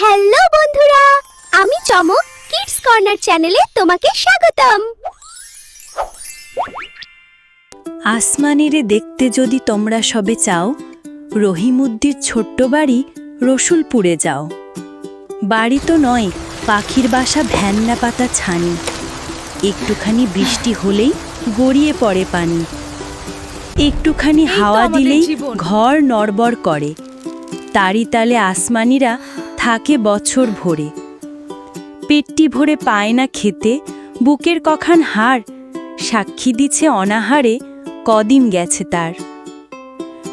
Hello বন্ধুরা আমি চমক কিডস কর্নার চ্যানেলে তোমাকে স্বাগতম। আসমানিরে দেখতে যদি তোমরা সবে চাও রহিমুদ্দির ছোট্ট বাড়ি রসুলপুরে যাও। বাড়ি তো নয় পাখির বাসা ভ্যান্না পাতা ছানি। একটুখানি বৃষ্টি হলেই গড়িয়ে পড়ে পানি। একটুখানি হাওয়া দিলেই ঘর নড়বড় করে। তারি তালে আসমানিরা থাকে বছর ভরে। পেটটি ভরে পায় না খেতে, বুকের কখান হাড়, সাক্ষী দিছে অনাহারে, কদিন গেছে তার।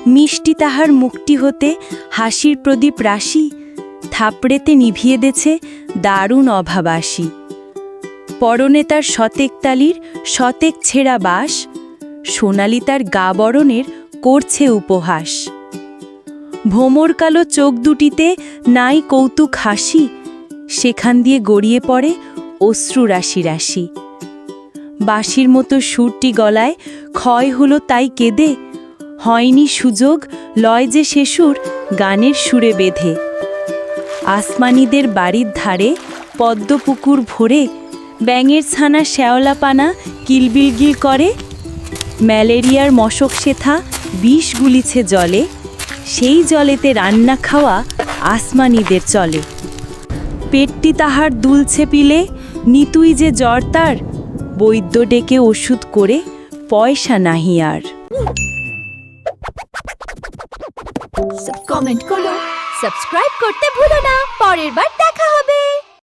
মিষ্টি তাহার মুক্তি হতে হাসির প্রদীপ রাশি, থাপড়েতে নিভিয়ে দেছে দারুণ অভাবাসী। পরনে তার শতেক তালির শতেক ছেঁড়া বাস সোনালি তার গা বরণের করছে উপহাস। ভোমর কালো চোখ দুটিতে নাই কৌতুক হাসি, সেখান দিয়ে গড়িয়ে পড়ে অশ্রু রাশি রাশি। বাঁশির মতো সুরটি গলায়, ক্ষয় হলো তাই কেঁদে, হয়নি সুযোগ, লয় যে সুর গানের সুরে বেঁধে। আসমানিদের বাড়ির ধারে পদ্মপুকুর ভরে, ব্যাঙের ছানা শ্যাওলা পানা কিলবিলগিল করে, ম্যালেরিয়ার মশক শেথা বিষ গুলিছে জলে। সেই জলেতে রান্না খাওয়া আসমানিদের চলে। পেটটি তাহার দুলছে পিলে নিতুই যে জ্বর তার, বৈদ্য ডেকে ওষুধ করে পয়সা নাহি আর। কমেন্ট করো, সাবস্ক্রাইব করতে ভুলো না, পরের বার দেখা